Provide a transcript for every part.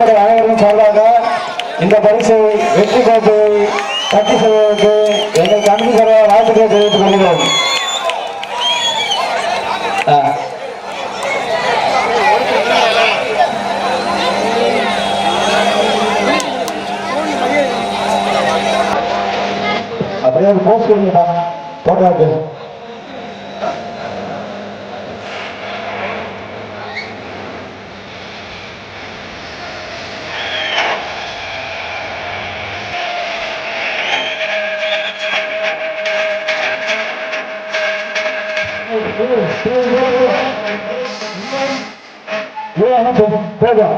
அனைவரும் சார்பாக இந்த பரிசு வெற்றி கோப்பை தட்டி செல்வதற்கு எங்கள் கல்வி தர வாழ்த்துக்களை தெரிவித்துக் கொள்கிறோம். ஆ. அப்படியே போஸ்ட் கொடுங்கப்பா போட்டோக்கு போதும்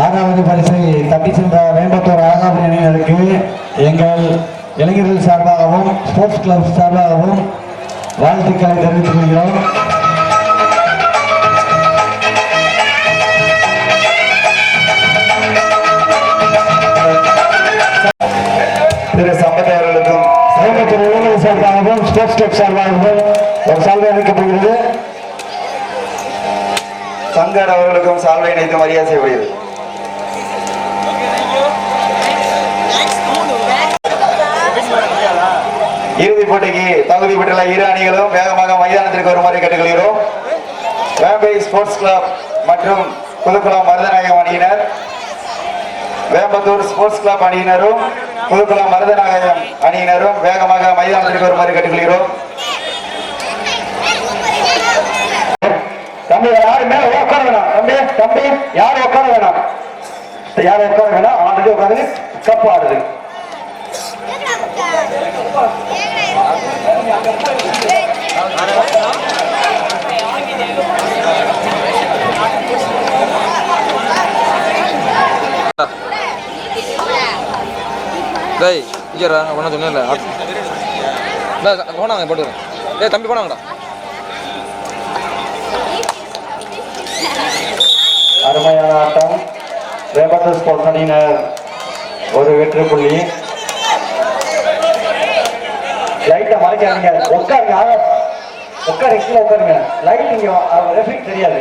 ஆறாவது பரிசை தட்டி சென்ற வேம்பத்தூர் ஆகாமி அணியினருக்கு எங்கள் இளைஞர்கள் சார்பாகவும் ஸ்போர்ட்ஸ் கிளப் சார்பாகவும் வாழ்த்துக்களை தெரிவித்துக் கொள்கிறோம். ஸ்டெப் ஸ்டெப் சார்பாக ஒரு சால்வை அளிக்கப்படுகிறது சங்கர் அவர்களுக்கும் சால்வை இணைத்து மரியாதை செய்யப்படுகிறது இறுதிப் போட்டிக்கு தகுதி பெற்றுள்ள இரு அணிகளும் வேகமாக மைதானத்திற்கு வருமாறு கேட்டுக்கொள்கிறோம் வேம்பை ஸ்போர்ட்ஸ் கிளப் மற்றும் புதுக்குளம் மருதநாயகம் அணியினர். வேம்பத்தூர் ஸ்போர்ட்ஸ் கிளப் அணியினரும் புதுக்குளம் மருதநாயகம் அணியினரும் வேகமாக மைதானத்திற்கு வருமாறு கேட்டுக்கொள்கிறோம். தம்பி யாரு மேல உட்கார வேணாம். தம்பி தம்பி யாரும் உட்கார வேணாம். யாரும் உட்கார வேணாம்? ஆல்ரெடி உட்காந்து கப்பு ஆடுது. டேய் இங்கேடா ஒன்றும் சொன்னே இல்லை. போனாங்க போட்டுக்கிறேன் ஏய் தம்பி போனாங்கடா. அருமையான ஆட்டம். வேம்பத்தூர் ஸ்போர்ட்ஸ் அணியினர் ஒரு வெற்றி புள்ளி லைட்டை மறைக்காதீங்க. உட்காருங்க ஆக- உட்காருங்க கீழே உட்காருங்க. லைட் இங்கே ரெஃப்ரிக் தெரியாது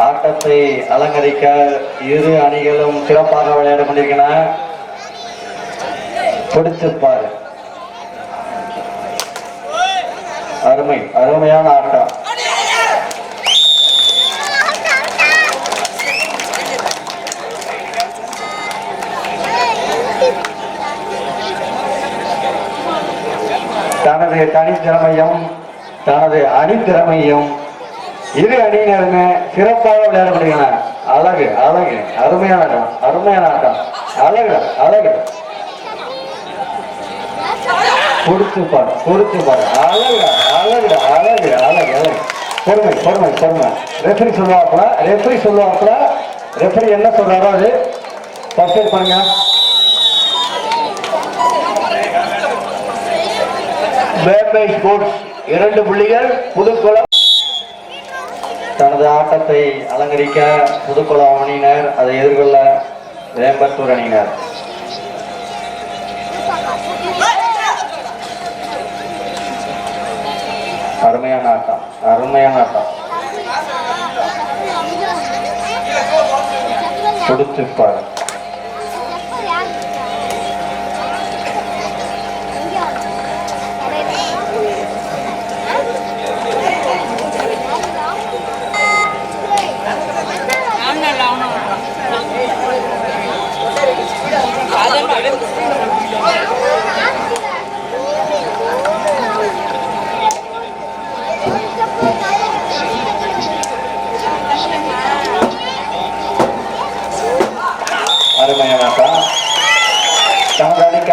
ஆட்டத்தை அலங்கரிக்க இரு அணிகளும் சிறப்பாக விளையாட பாரு. அருமை அருமையான ஆட்டம். தனது தனித்திறமையும் தனது அணித்திறமையும் இரு அணியினருமே சிறப்பாக விளையாடப்படுகின்றன. அழகு அழகு அருமையான ஆட்டம் அருமையான ஆட்டம். அழகு அழகு கொடுத்து பாரு பொறுத்து பாரு. அழகு அழகு அழகு அழகு அழகு. பொறுமை பொறுமை பொறுமை. ரெஃபரி சொல்லுவாப்புல ரெஃபரி சொல்லுவாப்புல ரெஃபரி என்ன சொல்றாரோ அது ஃபர்ஸ்ட் பண்ணுங்க. வேம்பை ஸ்போர்ட்ஸ் இரண்டு புள்ளிகள் புதுக்குளம் தனது ஆட்டத்தை அலங்கரிக்க புதுக்குளம் அணியினர் அதை எதிர்கொள்ள வேம்பத்தூர் அணியினர் அருமையான ஆட்டம் அருமையான ஆட்டம். கொடுத்துப்பாரு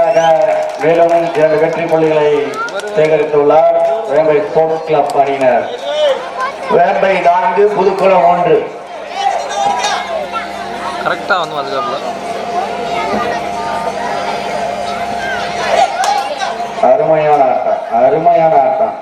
அணிக்காக மேலும் இரண்டு வெற்றி புள்ளிகளை சேகரித்துள்ளார். வேம்பை ஸ்போர்ட்ஸ் கிளப் அணியினர். வேம்பை நான்கு புதுக்குளம் ஒன்று. கரெக்டாக வந்து வந்துருக்காப்புல அருமையான ஆட்டம் அருமையான ஆட்டம்.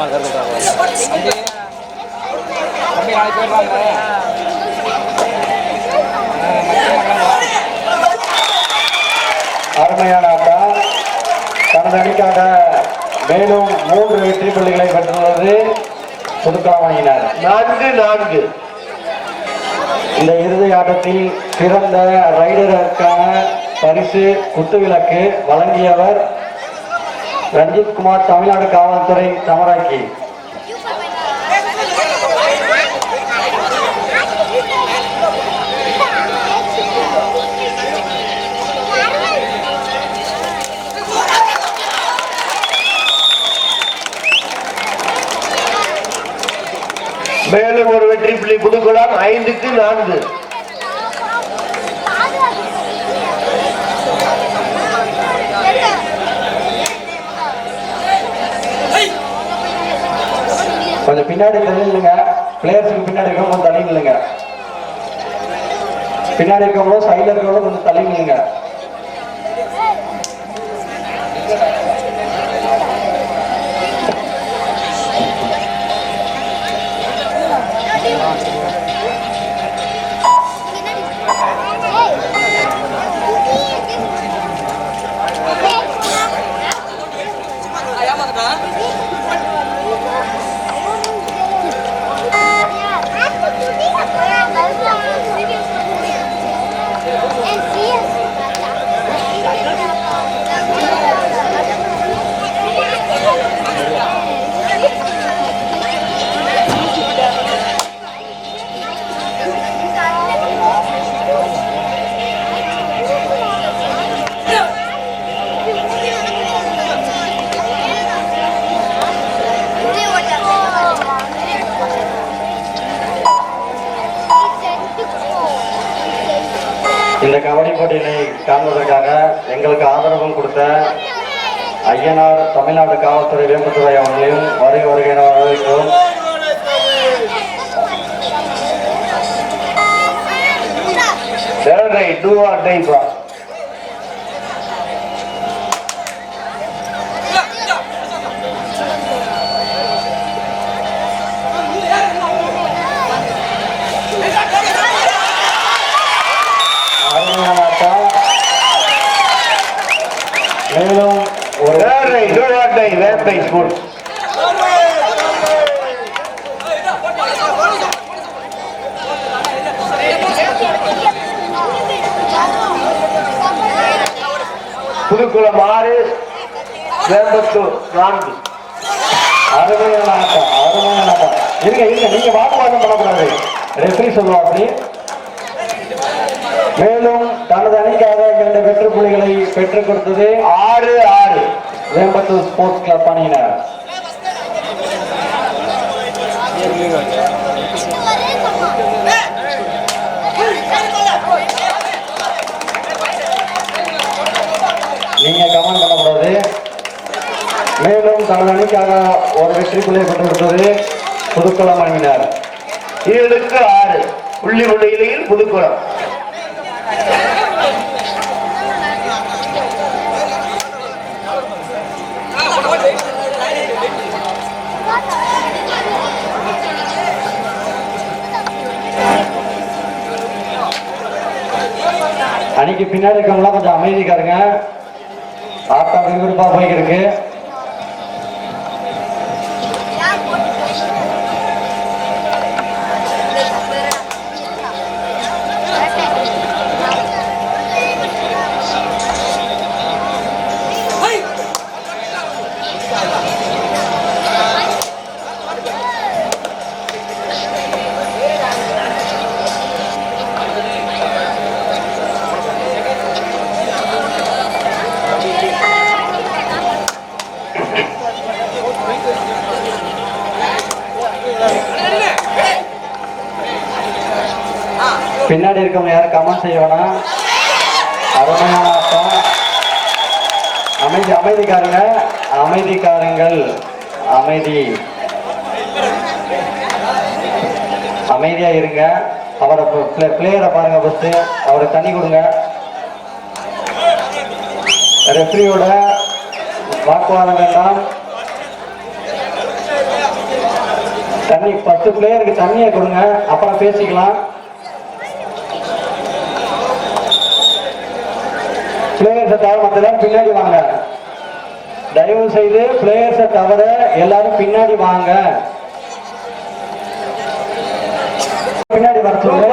அம்மா கருத்து அருமையான ஆட்டம் தனது அணிக்காக மேலும் மூன்று வெற்றி புள்ளிகளை பெற்றுள்ளது புதுக்கலாம் அணியினர் நான்கு நான்கு. இந்த இறுதி ஆட்டத்தில் சிறந்த ரைடருக்கான பரிசு குத்துவிளக்கு வழங்கியவர் ரஞ்சித் குமார் தமிழ்நாடு காவல்துறை தமராக்கி. மேலும் ஒரு வெற்றி புள்ளி புதுக்குளம் ஐந்துக்கு நான்கு. பின்னாடி தள்ளி பிளேயர்ஸுக்கு பின்னாடி இருக்கவங்க கொஞ்சம் தள்ளி பின்னாடி இருக்கவங்களும் சைடில் இருக்கவங்களும் கொஞ்சம் தள்ளி புதுக்குளம் ஆறு வேம்பத்தூர் நான்கு. அருமையான ஆட்டம் அருமையான ஆட்டம் இருங்க இருங்க நீங்க வாக்குவாதம் பண்ணக்கூடாது. ரெஃபரி சொல்லுவாங்க மேலும் தனது அணிக்காக இரண்டு வெற்று புள்ளிகளை பெற்றுக் கொடுத்தது ஆறு ஆறு. வேம்பத்தூர் ஸ்போர்ட்ஸ் கிளப் அணியினர் நீங்க கமெண்ட் பண்ணக்கூடாது நாலு அணிக்காக ஒரு வெற்றி புள்ளி பெற்றுக் புதுக்குளம் அணியினர். ஏழுக்கு ஆறு புள்ளி முன்னிலையில் புதுக்குளம். அன்னைக்கு பின்னாடி இருக்கவங்களாம் கொஞ்சம் அமைதிக்காருங்க ஆட்டம் விறுவிறுப்பா போய்க்கிருக்கு. கமெண்ட் செய்ய வேணாம் அருமையான அமைதி அமைதிக்காரங்க அமைதிக்காரங்கள் அமைதி. அமைதியா இருங்க. அவரை பிளேயரை பாருங்க ஃபஸ்ட்டு அவரை தண்ணி கொடுங்க. ரெஃப்ரியோட வாக்குவாதம் வேண்டாம் தண்ணி பத்து பிளேயருக்கு தண்ணியை கொடுங்க. அப்புறம் பேசிக்கலாம். பிளேயர்ஸை தவிர பின்னாடி வாங்க. தயவு செய்து பிளேயர்ஸை தவிர எல்லாரும் பின்னாடி வாங்க. பின்னாடி வர சொல்லு.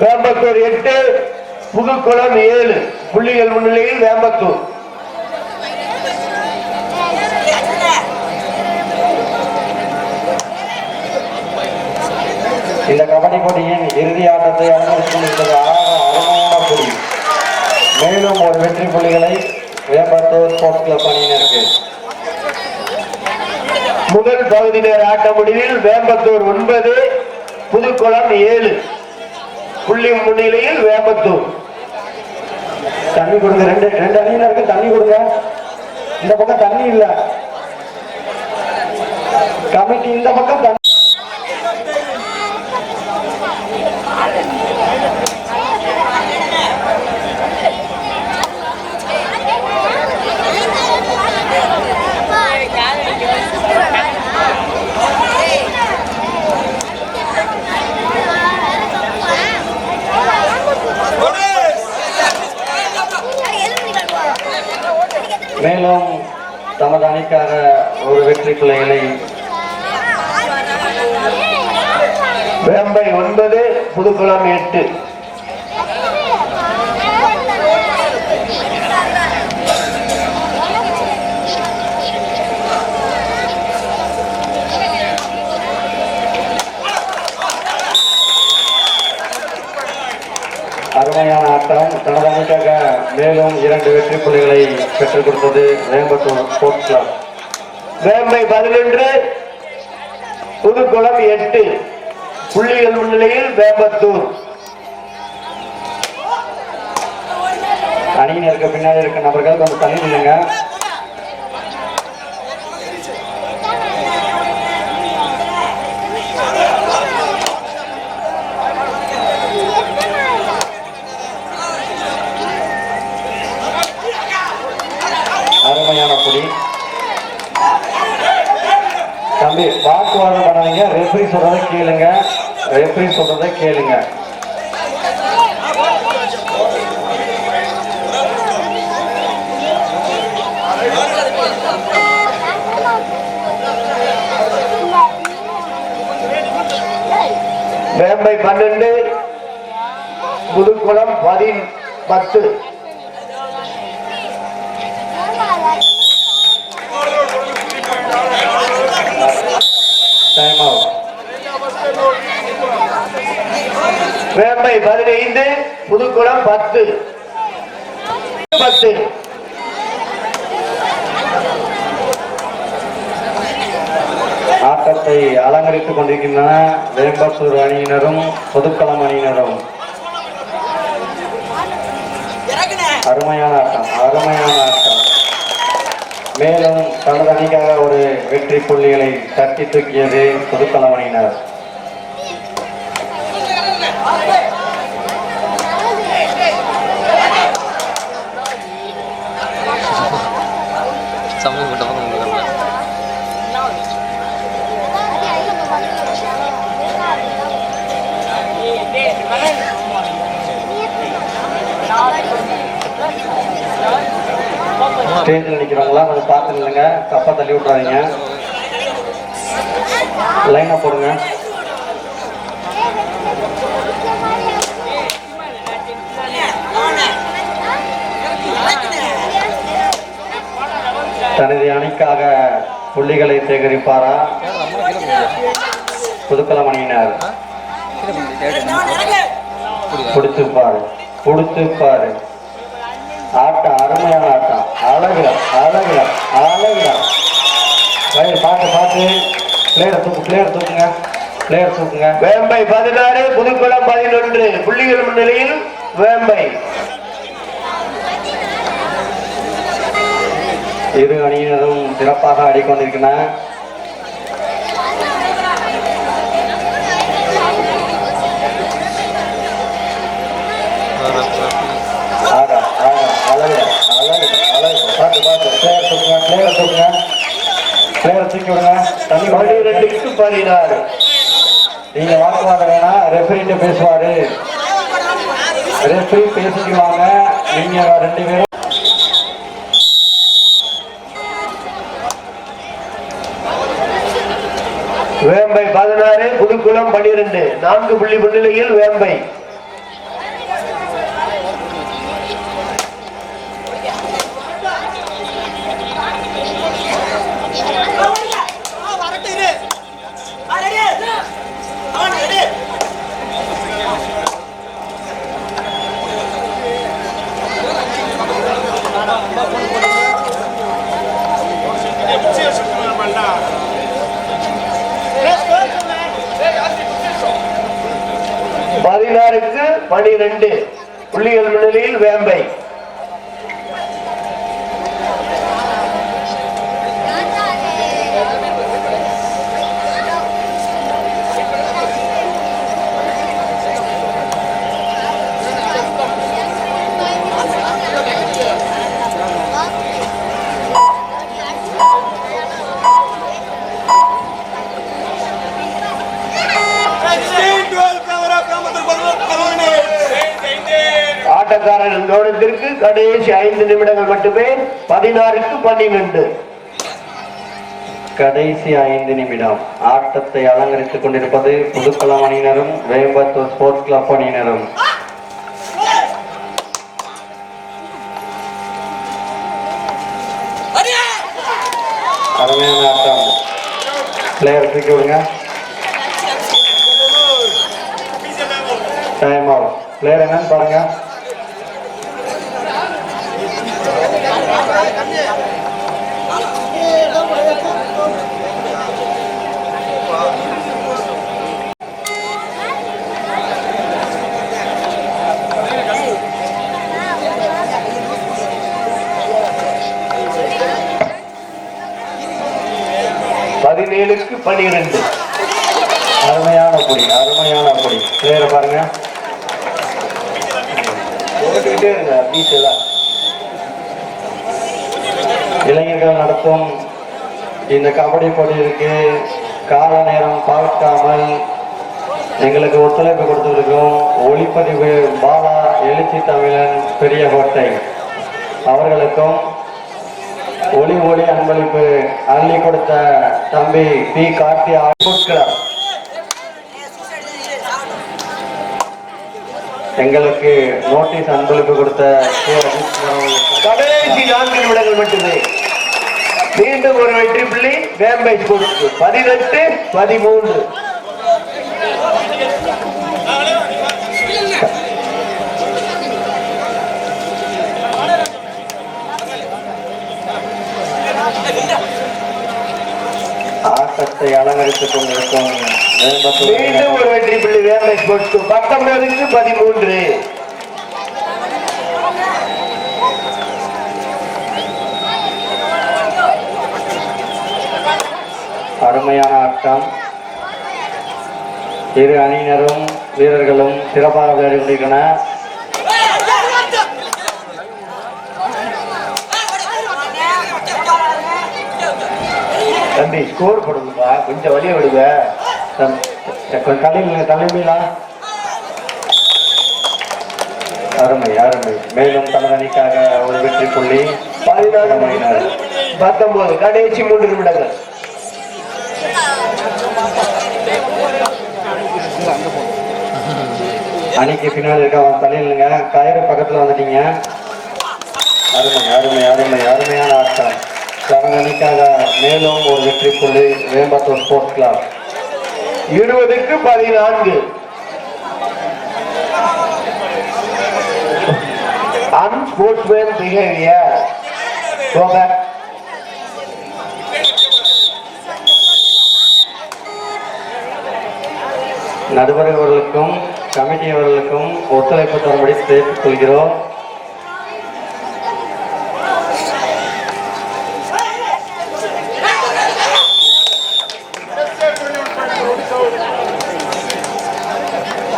வேம்பத்தூர் எட்டு புதுக்குளம் ஏழு புள்ளிகள் முன்னிலையில் வேம்பத்தூர். இந்த கபடி போட்டியின் இறுதி ஆட்டத்தை அழகான அருமையான புள்ளி மேலும் ஒரு வெற்றி புள்ளிகளை வேம்பத்தூர் ஸ்போர்ட்ஸ் கிளப் அணியினருக்கு. முதல் பகுதி நேர ஆட்ட முடிவில் வேம்பத்தூர் ஒன்பது புதுக்குளம் ஏழு. புள்ளி முன்னிலையில் வேம்பத்தூர் தண்ணி கொடுங்க ரெண்டு ரெண்டு அணியினருக்கு தண்ணி கொடுங்க. இந்த பக்கம் தண்ணி இல்ல. கமிட்டி இந்த பக்கம் மேலும் தமது அணிக்காக ஒரு வெற்றி பிள்ளைகளை வேம்பை ஒன்பது புதுக்குளம் எட்டு. அருமையான ஆட்டம். தனது அணிக்காக மேலும் இரண்டு வெற்றி புள்ளிகளை பெற்றுக் கொடுத்தது வேம்பத்தூர் ஸ்போர்ட்ஸ் கிளப். வேம்பை பதினொன்று புதுக்குளம் எட்டு. புள்ளிகள் முன்னிலையில் வேம்பத்தூர். அணியினருக்கு பின்னாடி இருக்க நபர்கள் கொஞ்சம் தண்ணி நில்லுங்க கேளுங்க. ரெஃப்ரி சொல்றத கேளுங்க. வேம்பை பன்னெண்டு புதுக்குளம் பதின் பத்து. வேம்பை பதினைந்து புதுக்குளம் பத்து. பத்து. ஆட்டத்தை அலங்கரித்துக் கொண்டிருக்கின்றன வேம்பத்தூர் அணியினரும் பொதுக்களம் அணியினரும். அருமையான ஆட்டம் அருமையான ஆட்டம். மேலும் தனது அணிக்காக ஒரு வெற்றி புள்ளிகளை தட்டி தூக்கியது பொதுக்களம் அணியினர். ஸ்டேஜில் நிற்கிறவங்களாம் கொஞ்சம் பார்த்து இல்லைங்க கப்பை தள்ளி விட்றாதீங்க லைனாக போடுங்க. தனது அணிக்காக புள்ளிகளை சேகரிப்பாரா? புதுக்கலம் அணியினர் கொடுத்துப்பாரு கொடுத்துப்பாரு ஆட்டம் அருமையான ஆட்டம். அழகு அழகு அழகு வயல் பார்த்து பார்த்து பிளேயர் தூக்கு பிளேயர் தூக்குங்க. பிளேயர் தூக்குங்க. வேம்பை பதினாறு புதுக்குளம் பதினொன்று. புள்ளிகள் முன்னிலையில் வேம்பை. இரு அணியினரும் சிறப்பாக ஆடிக்கொண்டிருக்கின்றன. தூக்குங்க பிளேயர் தூக்குங்க பிளேயர் தூக்கி விடுங்க. தண்ணி கொண்டு பன்னிரெண்டுக்கு பதினாறு நீங்க வாக்குவாதம் வேணா ரெஃபரிட்ட பேசுவாரு. ரெஃபரி பேசிக்குவாங்க. நீங்க ரெண்டு பேரும். வேம்பை பதினாறு புதுக்குளம் பன்னிரண்டு. நான்கு புள்ளி முன்னிலையில் வேம்பை. பதினாறுக்கு பனிரெண்டு. புள்ளிகள் முன்னிலையில் வேம்பை. ஆட்டக்காரர்கள் கவனத்திற்கு கடைசி ஐந்து நிமிடங்கள் மட்டுமே பதினாறுக்கு பன்னிரண்டு. கடைசி ஐந்து நிமிடம். ஆட்டத்தை அலங்கரித்துக் கொண்டிருப்பது புதுக்கலம் அணியினரும் வேம்பத்தூர் ஸ்போர்ட்ஸ் கிளப் அணியினரும். அருமையான ஆட்டம். பிளேயர் தூக்கி விடுங்க. டைம் அவுட் பிளேயர் என்னன்னு பாருங்க. பதினேழுக்கு பனிரெண்டு. அருமையான பொடி அருமையான பொடி. பிளேயரை பாருங்க. போட்டுக்கிட்டே இருங்க பீச் இளைஞர்கள் நடத்தும் இந்த கபடி போட்டியிற்கு கால நேரம் பார்க்காமல் எங்களுக்கு ஒத்துழைப்பு கொடுத்திருக்கும் ஒளிப்பதிவு பாலா எழுச்சி தமிழன் பெரிய கோட்டை. அவர்களுக்கும் ஒளி ஒளி அன்பளிப்பு அள்ளி கொடுத்த தம்பி பி. கார்த்தி எங்களுக்கு நோட்டீஸ் அன்பளிப்பு கொடுத்த கடைசி நான்கு நிமிடங்கள் மட்டுமே. மீண்டும் ஒரு வெற்றி புள்ளி. வேம்பை கொடுத்து பதினெட்டு பதிமூன்று. ஆட்டத்தை அலங்கரித்துக் கொண்டிருக்கும் மீண்டும் ஒரு வெற்றி புள்ளி வேம்பை ஸ்போர்ட்ஸ் பத்தொன்பதுக்கு பதிமூன்று. அருமையான ஆட்டம். இரு அணியினரும் வீரர்களும் சிறப்பாக விளையாடி கொண்டிருக்கின்றனர். தம்பி ஸ்கோர் போடுங்கப்பா. கொஞ்சம் வழிய விடுங்க. தலைமையில தலைமையிலா. அருமை அருமை. மேலும் தனது அணிக்காக ஒரு வெற்றி புள்ளி. பதினாறு. பத்தொன்பது. கடைசி மூன்று நிமிடங்கள். அணிக்கு பின்னாடி இருக்க அவன் தலையிலுங்க கயிறு பக்கத்துல வந்துட்டீங்க. அருமை அருமை அருமை அருமையான ஆட்டம். தனது மேலும் ஒரு வெற்றி புள்ளி வேம்பத்தூர் ஸ்போர்ட்ஸ் கிளப். இருபதுக்கு பதினான்கு. Unsportsman behaviour Go back. நடுவர்களுக்கும் ஒத்துழைப்பு தரும்படி கேட்டுக் கொள்கிறோம்.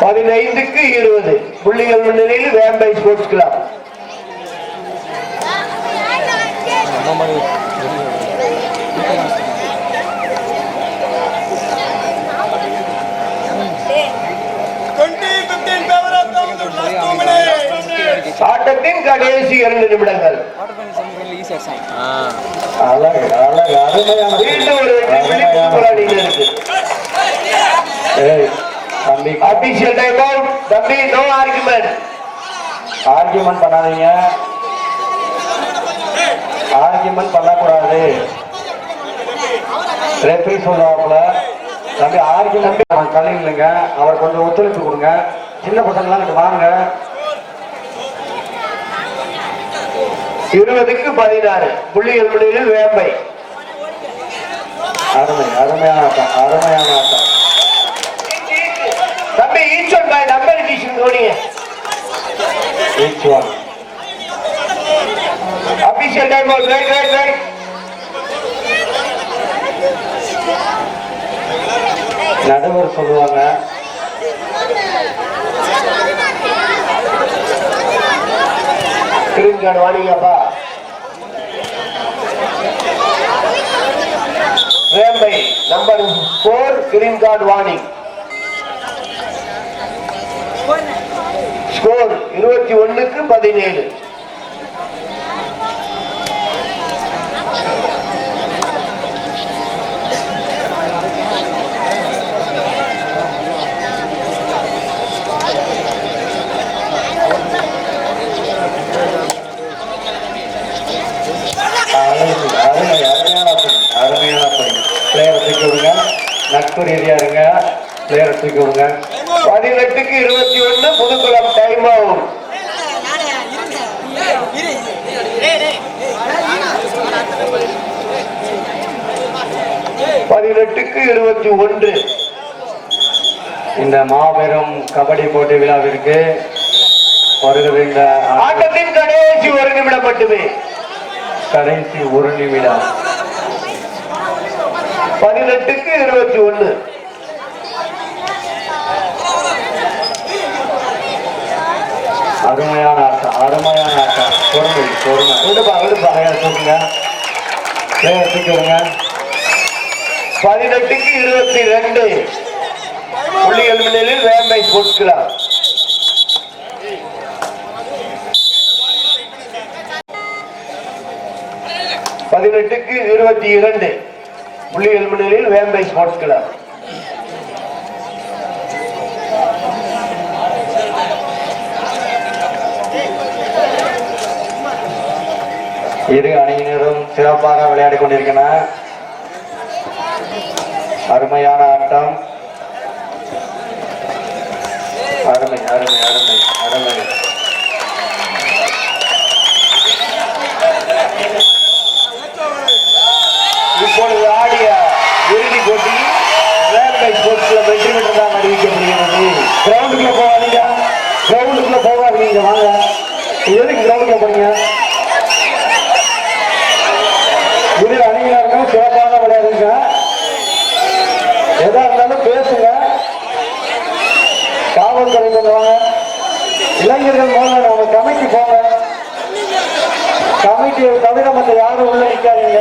பதினைந்துக்கு இருபது. புள்ளிகள் முன்னிலையில் வேம்பை ஸ்போர்ட்ஸ் கிளப். ஆட்டத்தின் கடைசி இரண்டு நிமிடங்கள். மீண்டும் ஒரு வெற்றி புள்ளி போராடினருக்கு அபிஷியல் டைம் அவுட் தம்பி நோ ஆர்குமெண்ட் ஆர்கியூமெண்ட் பண்ணாதீங்க. ஆர்கியூமெண்ட் பண்ணக்கூடாது. ரெஃப்ரி சொல்லுவாப்புல தம்பி ஆர்கியூமெண்ட் அவன் தலையில்லைங்க அவர் கொஞ்சம் ஒத்துழைப்பு கொடுங்க. சின்ன பசங்களாம் இங்கிட்டு வாங்க. இருபதுக்கு பதினாறு. புள்ளிகள் முன்னிலையில் வேம்பை அருமை அருமையான ஆட்டம் அருமையான ஆட்டம். தம்பி each one by number each one official time right right right நடுவர் சொல்லுவாங்க. கிரீன் கார்டு வாணிங்கப்பா வேம்பை number four green card warning score இருபத்தி ஒண்ணுக்கு பதினேழு. அருமை அருமை பிளேயரை விடுங்க. நட்பு ரீதியா இருங்க. பிளேயரை தூக்கி விடுங்க. பதினெட்டுக்கு இருபத்தி ஒண்ணு புதுக்குளம் டைம் அவுட் பதினெட்டுக்கு இருபத்தி ஒன்று. இந்த மாபெரும் கபடி போட்டி விழாவிற்கு வருகின்ற ஆட்டத்தின் கடைசி ஒரு நிமிடம் மட்டுமே கடைசி ஒரு நிமிடம். பதினெட்டுக்கு இருபத்தி ஒண்ணு அருமையான ஆட்டம் அருமையான ஆட்டம். பொறுமை பொறுமை விடுப்பா விடுப்பா. பிளேயரை தூக்குங்க. தூக்கி விடுங்க. பதினெட்டுக்கு இருபத்தி ரெண்டு. புள்ளிகள் முன்னிலையில் வேம்பை பொருட்களார் பதினெட்டுக்கு இருபத்தி இரண்டு. புள்ளிகள் முன்னிலையில் வேம்பை ஸ்போர்ட்ஸ் கிளப் இரு அணியினரும் சிறப்பாக விளையாடி கொண்டிருக்கின்றன அருமையான ஆட்டம். அருமை அருமை அருமை அருமை. இப்பொழுது ஆடிய இறுதி போட்டி வேர்பை ஸ்போர்ட்ஸ்ல வெற்றி பெற்றதாக அறிவிக்கப்படுகிறது. கிரவுண்டுக்குள்ள போகாதீங்க. கிரவுண்டுக்குள்ள போகாதீங்க. வாங்க. எதுக்கு கிரவுண்டுக்குள்ள போனீங்க இளைஞர்கள் முதல்ல உங்க கமிட்டி போங்க. கமிட்டியை தவிர மற்ற யாரும் உள்ள நிற்காதீங்க